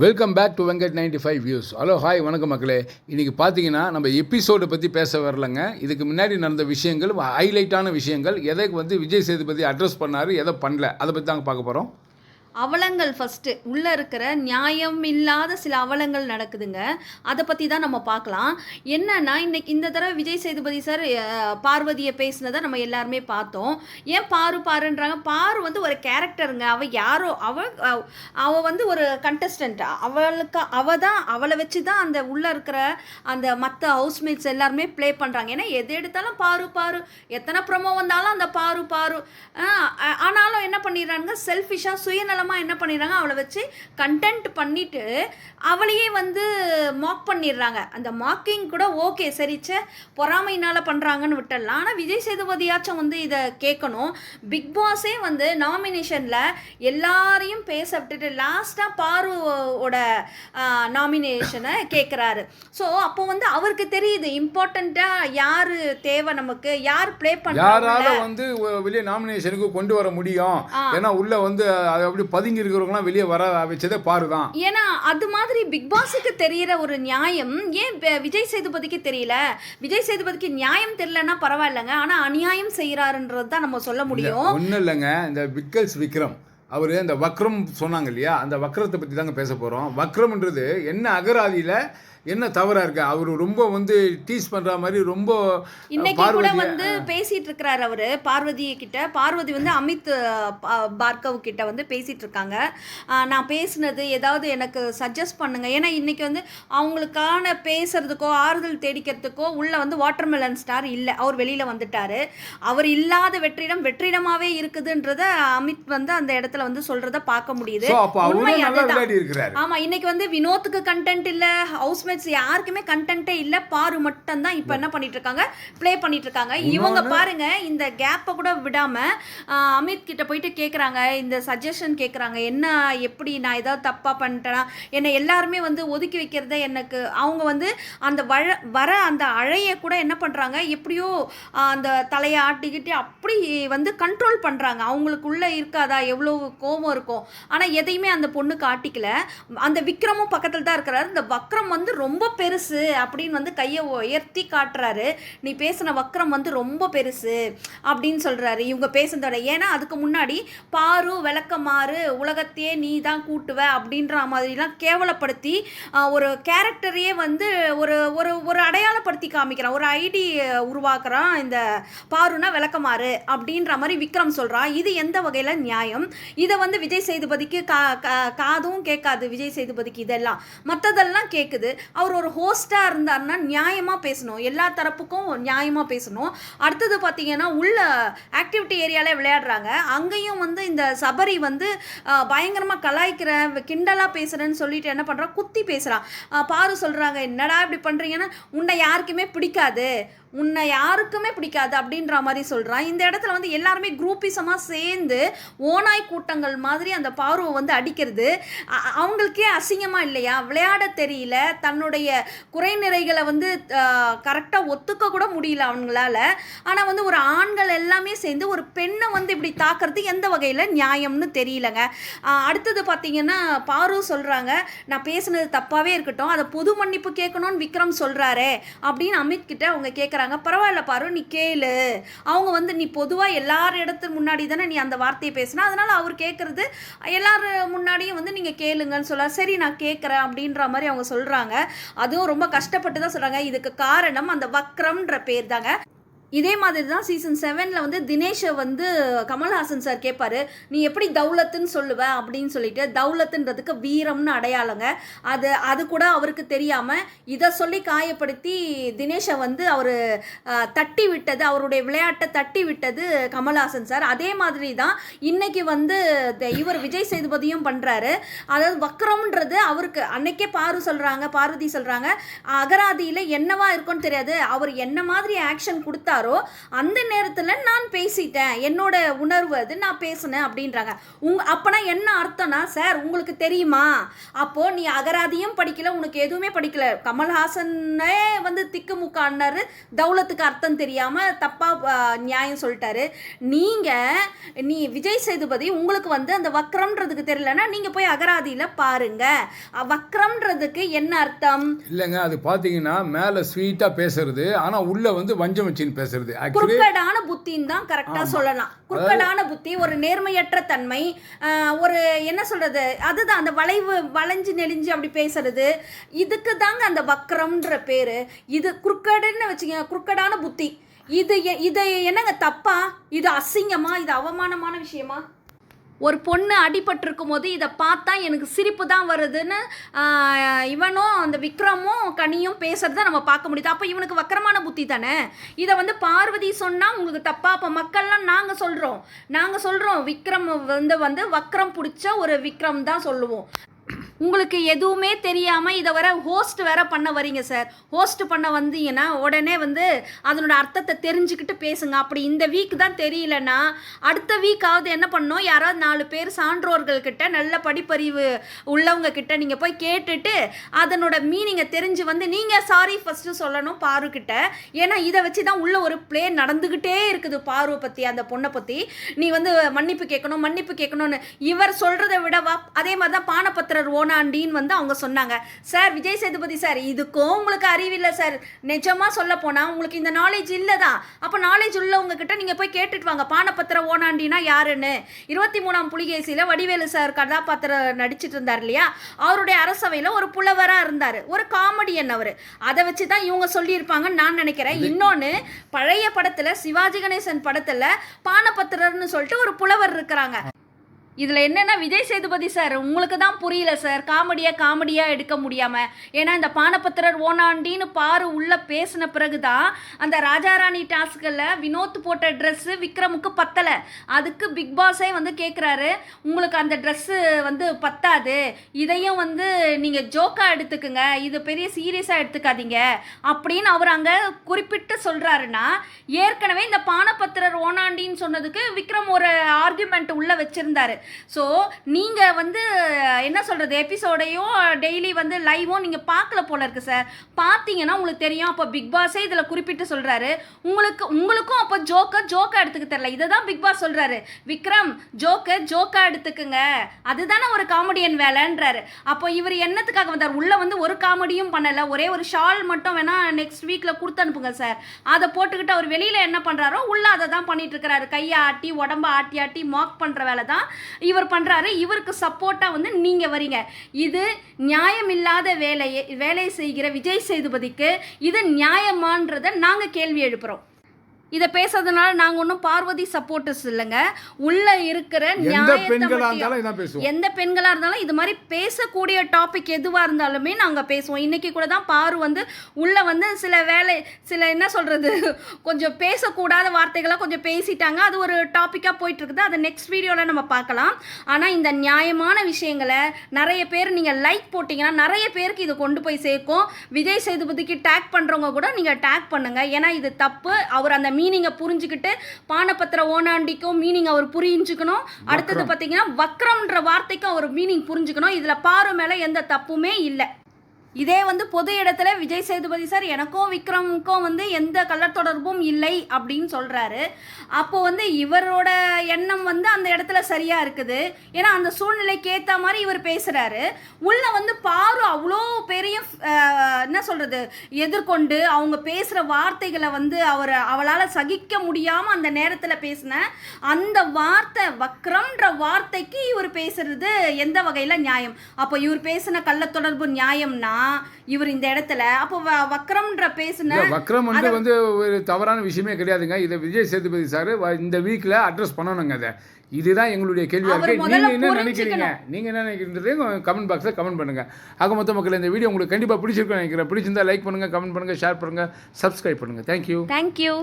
Welcome back to Venkat ninety five views hello hi வணக்கம் மக்களே. இன்றைக்கி பார்த்தீங்கன்னா நம்ம எபிசோடை பற்றி பேச வரலங்க. இதுக்கு முன்னாடி நடந்த விஷயங்கள் ஹைலைட்டான விஷயங்கள் எதை வந்து விஜய் சேதுபதி அட்ரஸ் பண்ணார் எதை பண்ணல அதை பற்றி தாங்க பார்க்க போகிறோம் அவலங்கள் ஃபஸ்ட்டு உள்ளே இருக்கிற நியாயம் இல்லாத சில அவலங்கள் நடக்குதுங்க. அதை பற்றி தான் நம்ம பார்க்கலாம். என்னன்னா இன்னைக்கு இந்த தடவை விஜய் சேதுபதி சார் பார்வதியை பேசினதை நம்ம எல்லாருமே பார்த்தோம். ஏன் பாரு பாருன்றாங்க. பாரு வந்து ஒரு கேரக்டருங்க அவள் யாரோ? அவள் அவ- வந்து ஒரு கண்டஸ்டன்ட் அவளுக்கு அவள் தான் அவளை வச்சு தான் அந்த உள்ளே இருக்கிற அந்த மற்ற ஹவுஸ்மேட்ஸ் எல்லாருமே ப்ளே பண்ணுறாங்க ஏன்னா எது எடுத்தாலும் பாரு பாரு. எத்தனை ப்ரொமோ வந்தாலும் அந்த பாரு பாரு. ஆனாலும் என்ன பண்ணிடுறாங்க செல்ஃபிஷாக சுயநலம் சுயநலமாக என்ன பண்ணிடுறாங்க? அவளை வச்சு கண்டென்ட் பண்ணிட்டு அவளையே வந்து மாக் பண்ணிடுறாங்க. அந்த மாக்கிங் கூட ஓகே சரிச்சே பொறாமையினால் பண்ணுறாங்கன்னு விட்டுடலாம். ஆனால் விஜய் சேதுபதியாச்சும் வந்து இதை கேட்கணும். பிக் பாஸே வந்து நாமினேஷனில் எல்லாரையும் பேச விட்டுட்டு லாஸ்ட்டாக பாருவோட நாமினேஷனை கேட்குறாரு. ஸோ அப்போ வந்து அவருக்கு தெரியுது இம்பார்ட்டண்ட்டாக யார் தேவை நமக்கு? யார் ப்ளே யாரால பண்ணுறாங்க வந்து வெளியே நாமினேஷனுக்கு கொண்டு வர முடியும். ஏன்னா உள்ள வந்து அது அப்படி பதுங்கி இருக்கிறவங்களாம் வெளியே வர வச்சதே பாரு தான் ஏன்னா அது மாதிரி பிக் பாஸுக்கு தெரியிற ஒரு நியாயம் ஏன் விஜய் சேதுபதிக்கு தெரியல? விஜய் சேதுபதிக்கு நியாயம் தெரியலன்னா பரவாயில்லைங்க. ஆனா அநியாயம் செய்யறாருன்றது தான் நம்ம சொல்ல முடியும். ஒன்றும் இல்லைங்க. இந்த விக்கல்ஸ் விக்ரம் அவர் இந்த வக்ரம் சொன்னாங்க இல்லையா? அந்த வக்ரத்தை பற்றி தாங்க பேச போகிறோம் வக்ரம்ன்றது என்ன அகராதியில் என்ன தவறாக இருக்கு? அவர் ரொம்ப வந்து டீஸ் பண்ணுற மாதிரி ரொம்ப இன்னைக்கு கூட பார்வதியை- வந்து பேசிட்டு இருக்கிறாரு அவரு பார்வதி கிட்ட. பார்வதி வந்து அமித் பார்கவ் கிட்ட வந்து பேசிட்டு இருக்காங்க. நான் பேசுனது ஏதாவது எனக்கு சஜஸ்ட் பண்ணுங்க. ஏன்னா இன்னைக்கு வந்து அவங்களுக்கான பேசுறதுக்கோ ஆறுதல் தேடிக்கிறதுக்கோ உள்ள வந்து வாட்டர்மெலன் ஸ்டார் இல்லை. அவர் வெளியில வந்துட்டாரு. அவர் இல்லாத வெற்றிடம் வெற்றிடமாவே இருக்குதுன்றத அமித் வந்து அந்த இடத்துல வந்து சொல்றத பார்க்க முடியுது. ஆமா இன்னைக்கு வந்து வினோத்துக்கு கண்டென்ட் இல்ல ஹவுஸ்மேட்ஸ் யாருக்குமே கண்டென்ட்டே இல்ல. பாரு மட்டும் தான் இப்போ என்ன பண்ணிட்டு இருக்காங்க ப்ளே பண்ணிட்டு இருக்காங்க இவங்க பாருங்க இந்த கேப்பை கூட விடாம அமித் கிட்ட போயிட்டு கேக்குறாங்க. இந்த சஜஷன் கேக்குறாங்க. என்ன எப்படி நான் ஏதாவது தப்பா பண்ணிட்டேனா? என்னை எல்லாருமே வந்து ஒதுக்கி வைக்கிறத எனக்கு அவங்க வந்து அந்த வழ வர அந்த அழைய கூட என்ன பண்றாங்க? எப்படியோ அந்த தலையை ஆட்டிக்கிட்டு அப்படி வந்து கண்ட்ரோல் பண்றாங்க. அவங்களுக்குள்ள இருக்காதா? எவ்வளவு கோபம் இருக்கும். ஆனா எதையுமே அந்த பொண்ணு காட்டிக்கல அந்த விக்ரமும் பக்கத்தில் தான் இருக்கிறாரு. இந்த வக்ரம் வந்து ரொம்ப பெருசு அப்படின்னு வந்து கையை உயர்த்தி காட்டுறாரு. நீ பேசின வக்ரம் வந்து ரொம்ப பெருசு அப்படின்னு சொல்கிறாரு இவங்க பேசுனதோட ஏன்னா அதுக்கு முன்னாடி பாரு விளக்கமாறு உலகத்தையே நீ தான் கூட்டுவ அப்படின்ற மாதிரிலாம் கேவலப்படுத்தி ஒரு கேரக்டரையே வந்து ஒரு ஒரு ஒரு அடையாளப்படுத்தி காமிக்கிறான். ஒரு ஐடி உருவாக்குறான் இந்த பாருனா விளக்கமாறு அப்படின்ற மாதிரி விக்ரம் சொல்கிறான் இது எந்த வகையில் நியாயம்? இதை வந்து விஜய் சேதுபதிக்கு கா கா- காதும் கேட்காது விஜய் சேதுபதிக்கு இதெல்லாம். மற்றதெல்லாம் கேட்குது அவர் ஒரு ஹோஸ்ட்டாக இருந்தாருன்னா நியாயமாக பேசணும். எல்லா தரப்புக்கும் நியாயமாக பேசணும். அடுத்தது பார்த்தீங்கன்னா உள்ள ஆக்டிவிட்டி ஏரியாவில் விளையாடுறாங்க. அங்கேயும் வந்து இந்த சபரி வந்து பயங்கரமாக கலாய்க்கிறேன் கிண்டலாக பேசுகிறேன்னு சொல்லிட்டு என்ன பண்ணுறான் குத்தி பேசுகிறான் பாரு சொல்கிறாங்க என்னடா இப்படி பண்ணுறீங்கன்னா உன்னை யாருக்குமே பிடிக்காது. உன்னை யாருக்குமே பிடிக்காது அப்படின்ற மாதிரி சொல்கிறான் இந்த இடத்துல வந்து எல்லாருமே குரூப்பிசமாக சேர்ந்து ஓனாய் கூட்டங்கள் மாதிரி அந்த பார்வை வந்து அடிக்கிறது. அவங்களுக்கே அசிங்கமாக இல்லையா? விளையாட தெரியல. தன்னுடைய குறைநிறைகளை வந்து கரெக்டாக ஒத்துக்க கூட முடியல அவங்களால. ஆனால் வந்து ஒரு ஆண்கள் எல்லாமே சேர்ந்து ஒரு பெண்ணை வந்து இப்படி தாக்குறது எந்த வகையில் நியாயம்னு தெரியலங்க. அடுத்தது பார்த்தீங்கன்னா பாரு சொல்கிறாங்க நான் பேசுனது தப்பாகவே இருக்கட்டும் அதை பொது மன்னிப்பு கேட்கணும்னு விக்ரம் சொல்கிறாரே அப்படின்னு அமித் கிட்ட அவங்க கேட்குறாங்க பரவாயில்ல பாரு நீ கேளு. அவங்க வந்து நீ பொதுவாக எல்லார் இடத்து முன்னாடி தானே நீ அந்த வார்த்தையை பேசினா. அதனால் அவர் கேட்குறது எல்லார் முன்னாடியும் வந்து நீங்கள் கேளுங்கன்னு சொல்ல சரி நான் கேட்குறேன் அப்படின்ற மாதிரி அவங்க சொல்கிறாங்க அதுவும் ரொம்ப கஷ்டப்பட்டு தான் சொல்கிறாங்க இதுக்கு காரணம் அந்த வக்ரம்ன்ற பேர் தாங்க இதே மாதிரி தான் சீசன் செவனில் வந்து தினேஷை வந்து கமல்ஹாசன் சார் கேட்பாரு நீ எப்படி தௌலத்துன்னு சொல்லுவ? அப்படின்னு சொல்லிட்டு தௌலத்துன்றதுக்கு வீரம்னு அடையாளங்க. அது அது கூட அவருக்கு தெரியாமல் இதை சொல்லி காயப்படுத்தி தினேஷை வந்து அவர் தட்டி விட்டது அவருடைய விளையாட்டை தட்டி விட்டது கமல்ஹாசன் சார் அதே மாதிரி தான் இன்னைக்கு வந்து த- இவர் விஜய் சேதுபதியும் பண்ணுறாரு அதாவது வக்ரம்ன்றது அவருக்கு அன்னைக்கே பாரு சொல்கிறாங்க பார்வதி சொல்கிறாங்க அகராதியில் என்னவா இருக்கும்னு தெரியாது. அவர் என்ன மாதிரி ஆக்ஷன் கொடுத்தா சொல்றாரோ அந்த நேரத்தில் நான் பேசிட்டேன். என்னோட உணர்வு அது நான் பேசினேன் அப்படின்றாங்க. உங் அப்போனா என்ன அர்த்தம்னா சார் உங்களுக்கு தெரியுமா? அப்போது நீ அகராதியும் படிக்கல உனக்கு எதுவுமே படிக்கல. கமல்ஹாசனே வந்து திக்குமுக்கான்னாரு. தௌலத்துக்கு அர்த்தம் தெரியாமல் தப்பாக நியாயம் சொல்லிட்டாரு. நீங்கள் நீ விஜய் சேதுபதி உங்களுக்கு வந்து அந்த வக்ரம்ன்றதுக்கு தெரியலன்னா நீங்கள் போய் அகராதியில் பாருங்க. வக்ரம்ன்றதுக்கு என்ன அர்த்தம்? இல்லைங்க அது பார்த்தீங்கன்னா மேலே ஸ்வீட்டாக பேசுறது ஆனால் உள்ளே வந்து வஞ்சம் வச்சின்னு பேசுறது. ஆக்சுவலி குறுக்கடான புத்தின்னு தான் கரெக்டா சொல்லலாம். குறுக்கடான புத்தி ஒரு நேர்மையற்ற தன்மை ஒரு என்ன சொல்றது அதுதான் அந்த வளைவு வளைஞ்சு நெளிஞ்சு அப்படி பேசுறது. இதுக்கு தாங்க அந்த வக்ரம்ன்ற பேரு. இது குறுக்கடுன்னு வச்சுங்க குறுக்கடான புத்தி. இது இது என்னங்க தப்பா? இது அசிங்கமா? இது அவமானமான விஷயமா? ஒரு பொண்ணு அடிபட்டிருக்கும் போது இதை பார்த்தா எனக்கு சிரிப்பு தான் வருதுன்னு இவனும் அந்த விக்ரமும் கனியும் பேசுறத நம்ம பார்க்க முடியுது. அப்போ இவனுக்கு வக்கரமான புத்தி தானே? இதை வந்து பார்வதி சொன்னால் உங்களுக்கு தப்பா. அப்போ மக்கள்லாம் நாங்கள் சொல்கிறோம் நாங்கள் சொல்கிறோம் விக்ரம் வந்து வந்து வக்ரம் பிடிச்ச ஒரு விக்ரம் தான் சொல்லுவோம். உங்களுக்கு எதுவுமே தெரியாமல் இதை வர ஹோஸ்ட் வேற பண்ண வரீங்க சார் ஹோஸ்ட் பண்ண வந்தீங்கன்னா உடனே வந்து அதனோட அர்த்தத்தை தெரிஞ்சுக்கிட்டு பேசுங்க. அப்படி இந்த வீக் தான் தெரியலன்னா அடுத்த வீக்காவது என்ன பண்ணணும்? யாராவது நாலு பேர் சான்றோர்கள்கிட்ட நல்ல படிப்பறிவு உள்ளவங்க கிட்ட நீங்கள் போய் கேட்டுட்டு அதனோட மீனிங்கை தெரிஞ்சு வந்து நீங்கள் சாரி ஃபஸ்ட்டு சொல்லணும் பாருக்கிட்ட ஏன்னா இதை வச்சு தான் உள்ள ஒரு ப்ளே நடந்துக்கிட்டே இருக்குது பாருவை பற்றி அந்த பொண்ணை பற்றி நீ வந்து மன்னிப்பு கேட்கணும் மன்னிப்பு கேட்கணும்னு இவர் சொல்கிறத விடவா அதே மாதிரி தான் பானபத்திரர் ஓனாண்டின்னு வந்து அவங்க சொன்னாங்க. சார் விஜய் சேதுபதி சார் இதுக்கும் உங்களுக்கு அறிவில்லை சார். நிஜமாக சொல்ல போனால் உங்களுக்கு இந்த நாலேஜ் இல்லை தான் அப்போ நாலேஜ் உள்ளவங்க கிட்ட நீங்கள் போய் கேட்டுட்டு வாங்க. பானபத்திர ஓனாண்டினா யாருன்னு. இருபத்தி மூணாம் புலிகேசியில் வடிவேலு சார் கதாபாத்திரம் நடிச்சிட்டு இருந்தார் இல்லையா? அவருடைய அரசவையில் ஒரு புலவராக இருந்தார். ஒரு காமெடியன் அவர். அதை வச்சு தான் இவங்க சொல்லியிருப்பாங்கன்னு நான் நினைக்கிறேன். இன்னொன்று பழைய படத்தில் சிவாஜி கணேசன் படத்தில் பானபத்திரர்னு சொல்லிட்டு ஒரு புலவர் இருக்கிறாங்க. இதில் என்னென்னா விஜய் சேதுபதி சார் உங்களுக்கு தான் புரியல சார். காமெடியாக காமெடியாக எடுக்க முடியாமல் ஏன்னா இந்த பானபத்திரர் ஓனாண்டின்னு பாரு உள்ளே பேசின பிறகு தான் அந்த ராஜாராணி டாஸ்கில் வினோத் போட்ட ட்ரெஸ்ஸு விக்ரமுக்கு பத்தலை. அதுக்கு பிக் பாஸே வந்து கேட்குறாரு உங்களுக்கு அந்த ட்ரெஸ்ஸு வந்து பத்தாது. இதையும் வந்து நீங்கள் ஜோக்காக எடுத்துக்குங்க. இது பெரிய சீரியஸாக எடுத்துக்காதீங்க. அப்படின்னு அவர் அங்கே குறிப்பிட்டு சொல்கிறாருன்னா ஏற்கனவே இந்த பானபத்திரர் ஓனாண்டின்னு சொன்னதுக்கு விக்ரம் ஒரு ஆர்குமெண்ட் உள்ளே வச்சுருந்தாரு. ஸோ நீங்கள் வந்து என்ன சொல்கிறது எபிசோடையும் டெய்லி வந்து லைவும் நீங்கள் பார்க்கல போல இருக்குது சார் பார்த்தீங்கன்னா உங்களுக்கு தெரியும். அப்போ பிக் பாஸே இதில் குறிப்பிட்டு சொல்கிறாரு உங்களுக்கு உங்களுக்கும் அப்போ ஜோக்கை ஜோக்கா எடுத்துக்க தெரில இதை தான் பிக் பாஸ் சொல்கிறாரு விக்ரம் ஜோக்கை ஜோக்கா எடுத்துக்குங்க. அதுதானே ஒரு காமெடியன் வேலைன்றாரு. அப்போ இவர் என்னத்துக்காக வந்தார்? உள்ளே வந்து ஒரு காமெடியும் பண்ணலை. ஒரே ஒரு ஷால் மட்டும் வேணால் நெக்ஸ்ட் வீக்கில் கொடுத்து அனுப்புங்க சார் அதை போட்டுக்கிட்டு அவர் வெளியில் என்ன பண்ணுறாரோ உள்ளே அதை தான் பண்ணிகிட்டு இருக்கிறாரு. கையை ஆட்டி உடம்ப ஆட்டி ஆட்டி மாக் பண்ணுற வேலை தான் இவர் பண்ணுறாரு இவருக்கு சப்போர்ட்டாக வந்து நீங்கள் வரீங்க. இது நியாயமில்லாத வேலையை வேலை செய்கிற விஜய் சேதுபதிக்கு இது நியாயமான்றதை நாங்கள் கேள்வி எழுப்புகிறோம் இதை பேசுறதுனால நாங்கள் ஒன்றும் பார்வதி சப்போர்ட்டர்ஸ் இல்லைங்க. உள்ள இருக்கிற எந்த மட்டும் இருந்தாலும் இது மாதிரி பேசக்கூடிய டாபிக் எதுவாக இருந்தாலுமே நாங்கள் பேசுவோம். இன்றைக்கி கூட தான் பாரு வந்து உள்ளே வந்து சில வேலை சில என்ன சொல்கிறது கொஞ்சம் பேசக்கூடாத வார்த்தைகளை கொஞ்சம் பேசிட்டாங்க. அது ஒரு டாப்பிக்காக போயிட்டுருக்குது. அதை நெக்ஸ்ட் வீடியோவில் நம்ம பார்க்கலாம். ஆனால் இந்த நியாயமான விஷயங்களை நிறைய பேர் நீங்கள் லைக் போட்டிங்கன்னா நிறைய பேருக்கு இது கொண்டு போய் சேர்க்கும். விஜய் சேதுபதிக்கு டேக் பண்ணுறவங்க கூட நீங்கள் டேக் பண்ணுங்கள் ஏன்னா இது தப்பு. அவர் அந்த மீனிங்கை புரிஞ்சுக்கிட்டு பானபத்திர ஓனாண்டிக்கும் மீனிங் அவர் புரிஞ்சுக்கணும். அடுத்தது பார்த்தீங்கன்னா வக்ரம்ன்ற வார்த்தைக்கும் அவர் மீனிங் புரிஞ்சுக்கணும். இதில் பாரு மேலே எந்த தப்புமே இல்லை. இதே வந்து பொது இடத்துல விஜய் சேதுபதி சார் எனக்கும் விக்ரமுக்கும் வந்து எந்த கள்ள தொடர்பும் இல்லை அப்படின்னு சொல்கிறாரு அப்போது வந்து இவரோட எண்ணம் வந்து அந்த இடத்துல சரியாக இருக்குது. ஏன்னா அந்த சூழ்நிலைக்கு ஏற்ற மாதிரி இவர் பேசுகிறாரு உள்ளே வந்து பாரு அவ்வளோ பெரிய என்ன சொல்கிறது எதிர்கொண்டு அவங்க பேசுகிற வார்த்தைகளை வந்து அவர் அவளால் சகிக்க முடியாமல் அந்த நேரத்தில் பேசின அந்த வார்த்தை வக்ரம்ன்ற வார்த்தைக்கு இவர் பேசுறது எந்த வகையில் நியாயம்? அப்போ இவர் பேசின கள்ளத்தொடர்பு நியாயம்னா இவர் இந்த இடத்துல. அப்போ வக்ரம்ன்ற பேசின வக்ரம் வந்து வந்து ஒரு தவறான விஷயமே கிடையாதுங்க. இதை விஜய் சேதுபதி சார் இந்த வீக்கில் அட்ரஸ் பண்ணணுங்க அதை. இதுதான் எங்களுடைய கேள்வியாக இருக்கு. நீங்கள் என்ன. நினைக்கிறீங்க? நீங்கள் என்ன நினைக்கிறீங்க? கமெண்ட் பாக்ஸில் கமெண்ட் பண்ணுங்கள் ஆக மொத்த மக்கள் இந்த வீடியோ உங்களுக்கு கண்டிப்பாக பிடிச்சிருக்குன்னு நினைக்கிறேன். பிடிச்சிருந்தா லைக் பண்ணுங்கள் கமெண்ட் பண்ணுங்கள் ஷேர் பண்ணுங்கள் சப்ஸ்கிரைப் பண்ணுங்கள் தேங்க்யூ தேங்க்யூ